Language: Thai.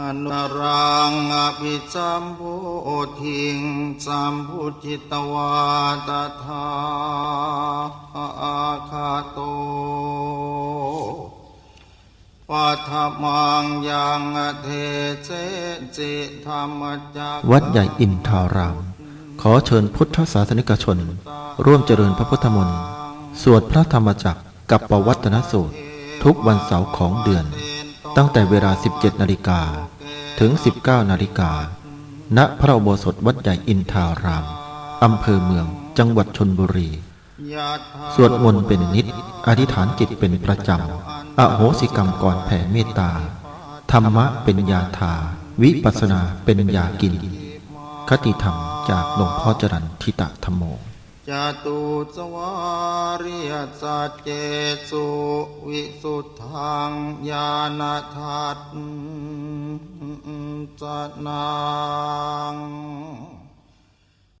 อนุรังอภิจัมพุทิงจัมพุจิตวาตถาอาคาโตปัทมังยังเทเจจิธรรมจักวัดใหญ่อินทาราม ขอเชิญพุทธศาสนิกชน ร่วมเจริญพระพุทธมนต์ สวดพระธรรมจักรกับปวัตนสูตร ทุกวันเสาร์ของเดือน ตั้งแต่เวลา 17 นาฬิกาถึง 19 นาฬิกา ณ พระอุโบสถวัดใหญ่อินทาราม อำเภอเมือง จังหวัดชนบุรี สวดมนต์เป็นนิด อธิษฐานจิตเป็นประจำ อโหสิกรรมก่อนแผ่เมตตา ธรรมะเป็นยาทา วิปัสสนาเป็นยากิน คติธรรมจากหลวงพ่อจรันทิตะธรรมโม จตุสวาริยสัจเจสุวิสุทธังญาณทัตสนาง